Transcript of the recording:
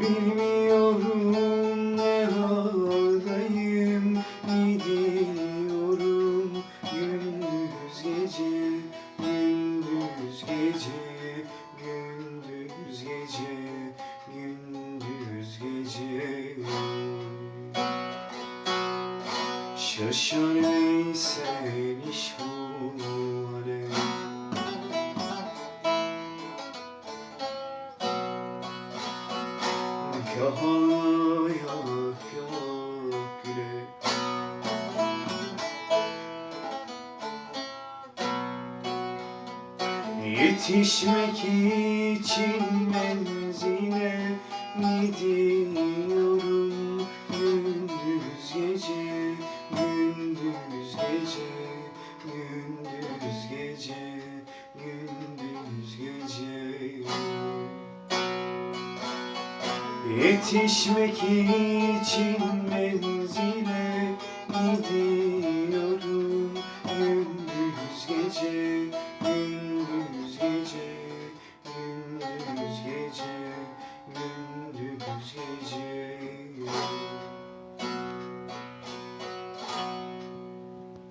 Bilmiyorum ne haldayım Gidiyorum gündüz gece Gündüz gece Gündüz gece Gündüz gece. Şaşan Veysel işhane Yetişmek için menzile gidiyorum Gündüz gece, Yetişmek için menzile gidiyorum. Gündüz gece, gündüz